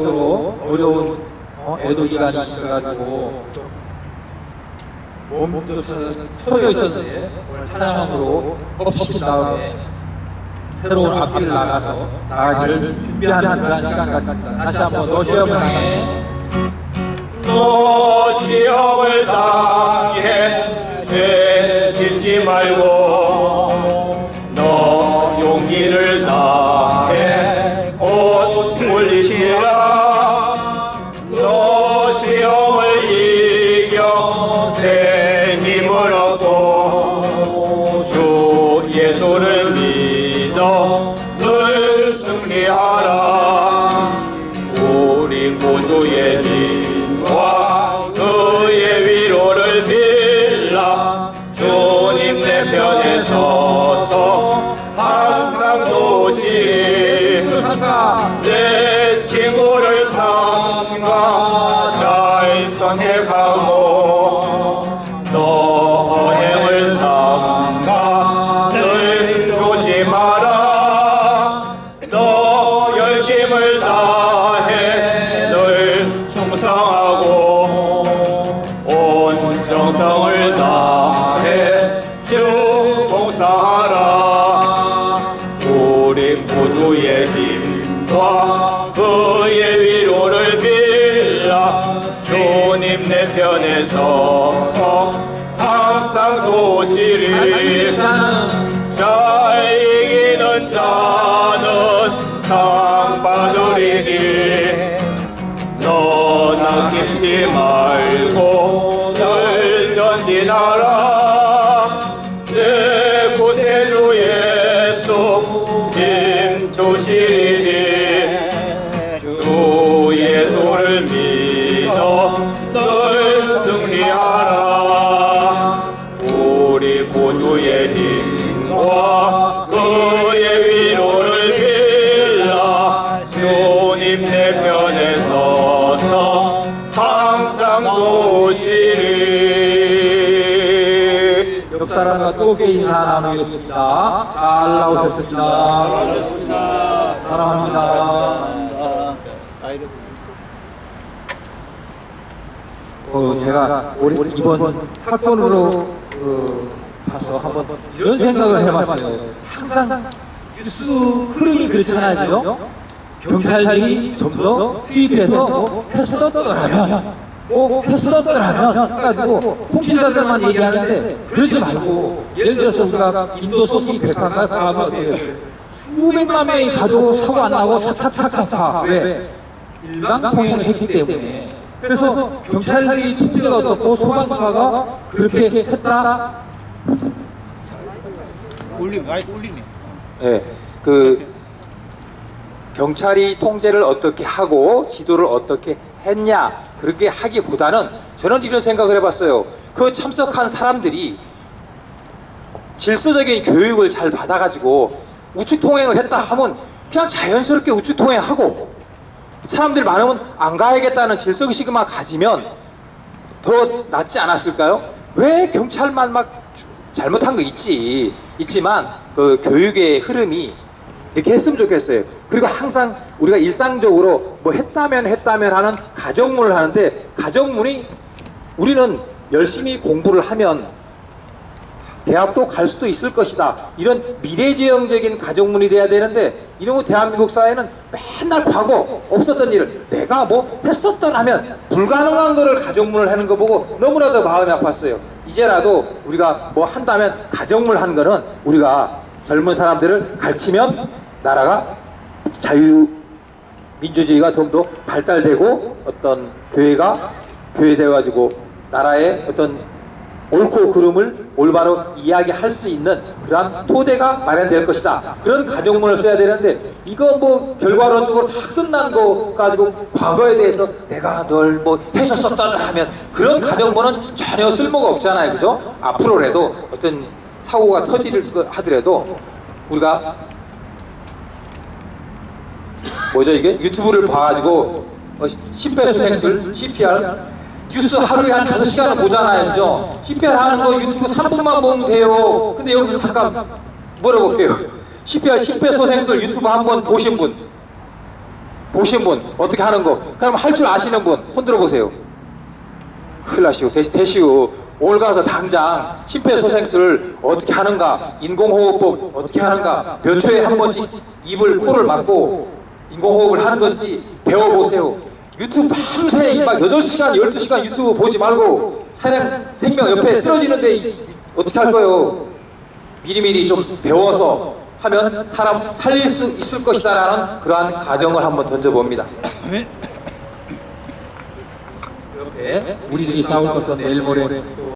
으로 어려운 어, 애도 기간이 있어가지고 몸도 처- 처져 있었는데 오늘 찬양함으로 엎신 다음에 새로운 앞길을 나가서 나가기를 준비하는 그런 시간 같습니다. 다시 한번 노시험을 향해 너 시험을 당해 죄 짓지 말고 너 시험을 이겨 새 힘을 얻고 주 예수를 믿어 늘 승리하라. 우리 구주의 힘과 그의 위로를 빌라. 주님 내 편에 서서 항상 도시리 선택하고 너 어행을 삼가 늘 조심하라. 너 열심을 다해 늘 충성하고 온 정성을 다해 주 봉사하라 주님 내 편에 서서. 항상 도시리 잘 이기는 자는 상 받으리니. 너 낭심치 말고 늘 전진하라. 내 구세주 예수 힘 주시리 도시리 옆 사람과 또게 인사 나누겠습니다. 잘 나오셨습니다. 사랑합니다. 어, 제가 올, 이번 사건으로 어, 봐서 한번 이런 생각을 해봤어요. 항상 뉴스 흐름이 그렇잖아요. 경찰들이 좀 더 투입해서 뭐 했었더라면 뭐 했었더라면 해가지고 통치자들만 얘기하는데 그러지 말고 예를 들어서 우리가 인도 소비 백화가 가면 어때요? 수백만 명이 가지고 사고 안 나고 차차차차차 왜? 일반 통행을 했기 때문에 그래서 경찰들이 통제가 어떻고 소방서가 그렇게 했다 올림 마이크 올리네. 예, 그 경찰이 통제를 어떻게 하고 지도를 어떻게 했냐 그렇게 하기보다는 저는 이런 생각을 해봤어요. 그 참석한 사람들이 질서적인 교육을 잘 받아가지고 우측 통행을 했다 하면 그냥 자연스럽게 우측 통행하고 사람들이 많으면 안 가야겠다는 질서 의식만 가지면 더 낫지 않았을까요? 왜 경찰만 막 주- 잘못한 거 있지 있지만 그 교육의 흐름이 이렇게 했으면 좋겠어요. 그리고 항상 우리가 일상적으로 뭐 했다면 했다면 하는 가정문을 하는데 가정문이 우리는 열심히 공부를 하면 대학도 갈 수도 있을 것이다. 이런 미래지향적인 가정문이 돼야 되는데 이놈의 대한민국 사회는 맨날 과거 없었던 일을 내가 뭐 했었더라면 불가능한 거를 가정문을 하는 거 보고 너무나도 마음이 아팠어요. 이제라도 우리가 뭐 한다면 가정문 한 거는 우리가 젊은 사람들을 가르치면 나라가 자유 민주주의가 좀 더 발달되고 어떤 교회가 교회돼 가지고 나라의 어떤 옳고 그름을 올바로 이야기할 수 있는 그러한 토대가 마련될 것이다. 그런 가정문을 써야 되는데 이거 뭐 결과론적으로 다 끝난 거 가지고 과거에 대해서 내가 널 뭐 했었었다는 하면 그런 가정문은 전혀 쓸모가 없잖아요. 그죠? 앞으로라도 어떤 사고가 거 하더라도 우리가 뭐죠 이게? 유튜브를 봐가지고 어, 심폐소생술 CPR 뉴스 하루에 한 다섯 시간을 보잖아요 그죠 CPR 하는 거 유튜브 3분만 보면 돼요. 근데 여기서 잠깐 물어볼게요. CPR 심폐소생술 유튜브 한번 보신 분? 보신 분? 어떻게 하는 거? 그럼 할 줄 아시는 분? 손들어 보세요. 큰일 나시오. 대시 대시오. 오늘 가서 당장 심폐소생술 어떻게 하는가? 인공호흡법 어떻게 하는가? 몇 초에 한 번씩 입을 코를 막고 인공호흡을 하는 건지 배워보세요. 유튜브 밤새 막 8시간 12시간 유튜브 보지 말고 사냥 생명 옆에 쓰러지는데 이- 어떻게 할 거예요? 미리미리 좀 배워서 하면 사람 살릴 수 있을 것이다라는 그러한 가정을 한번 던져봅니다. 이렇게 우리들이 싸울 것은 내일 모레